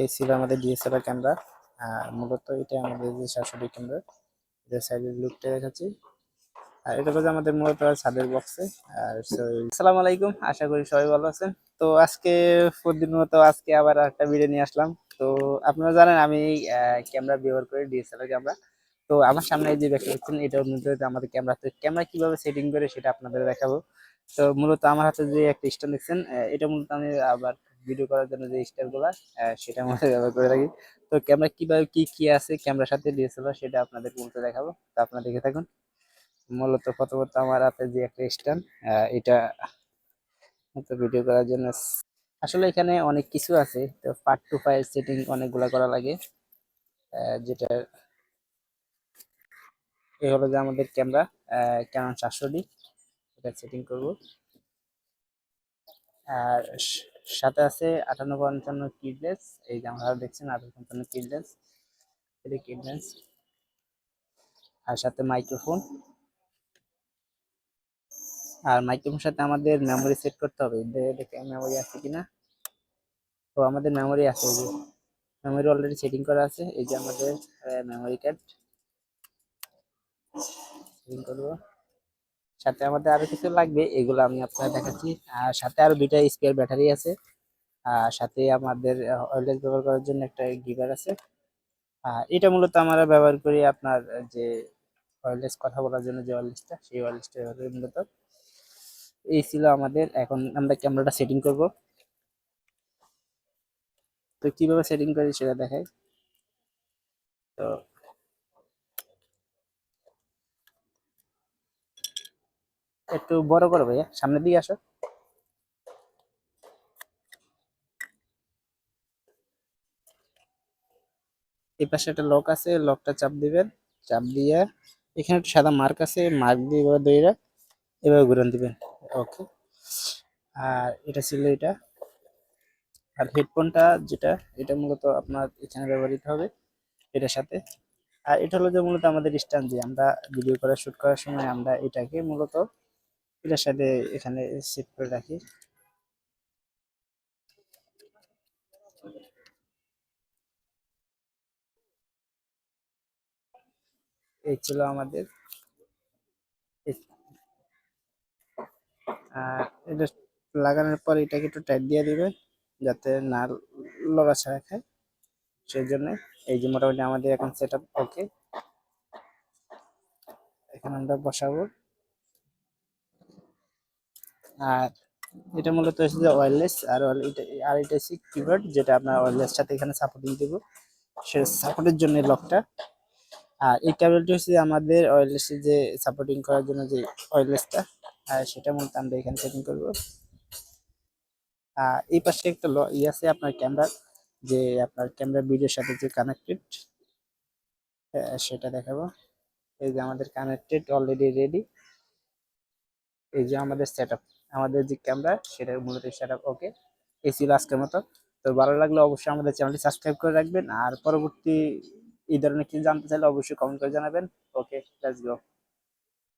এই ছিল আমাদের ডিএসএলআর ক্যামেরা মূলত এটা আমাদের যে শাশুড়ি ক্যামেরা এটা সাইডের লুকটা দেখাচ্ছি। আর এটা হচ্ছে আমাদের মূলত ছাদের বক্সে আর আসসালামু আলাইকুম, আশা করি সবাই ভালো আছেন। তো আজকে প্রতিদিন মতো আজকে আবার একটা ভিডিও নিয়ে আসলাম। তো আপনারা জানেন আমি ক্যামেরা ব্যবহার করি ডিএসএলআর ক্যামেরা তো আমার সামনে যে দেখতে পাচ্ছেন, এটা মূলত আমাদের ক্যামেরা তো ক্যামেরা কীভাবে সেটিং করে সেটা আপনাদের দেখাবো। তো মূলত আমার হাতে যে একটা স্ট্যান্ড দেখছেন এটা মূলত আমি আবার ভিডিও করার জন্য যে স্ট্যান্ডগুলা সেটা মধ্যে ব্যবহার করে থাকি। তো ক্যামেরা কীভাবে কি কি আছে ক্যামেরার সাথে ডিএসএলআর সেটা আপনাদের বলতে দেখাবো। তো আপনারা দেখে থাকুন। মূলত প্রথমত আমার হাতে যে একটা স্ট্যান্ড এটা মতো ভিডিও করার জন্য। আসলে এখানে অনেক কিছু আছে। তো পার্ট টু ফাইল সেটিং অনেকগুলো করা লাগে। যেটা এ হলো যে আমাদের ক্যামেরা ক্যানন চারশো ডি এটা সেটিং করব। আর সাথে আছে আটান্ন পঞ্চান্ন কিডলেস এই যে আমরা দেখছেন আটান্ন পঞ্চান্ন কিডলেস এটা কিডলেস আর সাথে মাইক্রোফোন। আর মাইক্রোফোনের সাথে আমাদের মেমোরি সেট করতে হবে দেখে মেমোরি আছে কিনা। তো আমাদের মেমোরি আছে, এই যে মেমোরি অলরেডি সেটিং করা আছে, এই যে আমাদের মেমোরি কার্ড সেটিং করব। সাথে আমাদের আরও কিছু লাগবে, এগুলো আমি আপনাদের দেখাচ্ছি। আর সাথে আরও দুইটা স্পেয়ার ব্যাটারি আছে। আর সাথে আমাদের ওয়্যারলেস ব্যবহার করার জন্য একটা গিভার আছে। এটা মূলত আমরা ব্যবহার করি আপনার যে ওয়্যারলেস কথা বলার জন্য যে ওয়্যারলেসটা সেই ওয়্যারলেসটা ব্যবহার করি মূলত। এই ছিল আমাদের, এখন আমরা ক্যামেরাটা সেটিং করব। তো কীভাবে সেটিং করি সেটা দেখাই। তো একটু বড় করো ভাইয়া সামনের দিকে আসো। এই পাশে একটা লক আছে লকটা চাপ দিবেন, চাপ দিয়ে এখানে একটা সাদা মার্ক আছে মার্ক দিয়ে দইরা এভাবে ঘুরান দিবেন। ওকে আর এটা ছিল এটা। আর হেডফোনটা যেটা, এটা মূলত আপনার এখানে ব্যবহৃত হবে, এটার সাথে। আর এটা হলো যে মূলত আমাদের স্ট্যান্ড যে আমরা ভিডিও করা শুট করার সময় আমরা এটাকে মূলত এটার সাথে এখানে সেট করে রাখি। এই ছিল আমাদের। এটা লাগানোর পর এটাকে একটু টাইট দিয়ে দিবে, যাতে না লড়াছাড়া খায়। সেই জন্য এই যে মোটামুটি আমাদের এখন সেট ওকে এখানে আমরা বসাবো। আর এটা মূলত হচ্ছে যে ওয়্যারলেস আর আর এটা হচ্ছে কিবোর্ড যেটা আপনার ওয়্যারলেস সাথে এখানে সাপোর্টিং দেবো। সে সাপোর্টের জন্য লকটা আর এই কেবলটি হচ্ছে আমাদের ওয়্যারলেস যে সাপোর্টিং করার জন্য যে ওয়্যারলেসটা আর সেটা মূলত আমরা এখানে সেটিং করব। আর এই পাশে একটা ই আছে আপনার ক্যামেরার যে আপনার ক্যামেরা ভিডিওর সাথে যে কানেক্টেড সেটা দেখাবো। এই যে আমাদের কানেক্টেড অলরেডি রেডি এই যে আমাদের সেট আমাদের যে ক্যামেরা সেটা মূলত সেটা ওকে এই ছিল আজকের মতো। তো ভালো লাগলে অবশ্যই আমাদের চ্যানেলটি সাবস্ক্রাইব করে রাখবেন। আর পরবর্তী এই ধরনের কিছু জানতে চাইলে অবশ্যই কমেন্ট করে জানাবেন। Okay let's go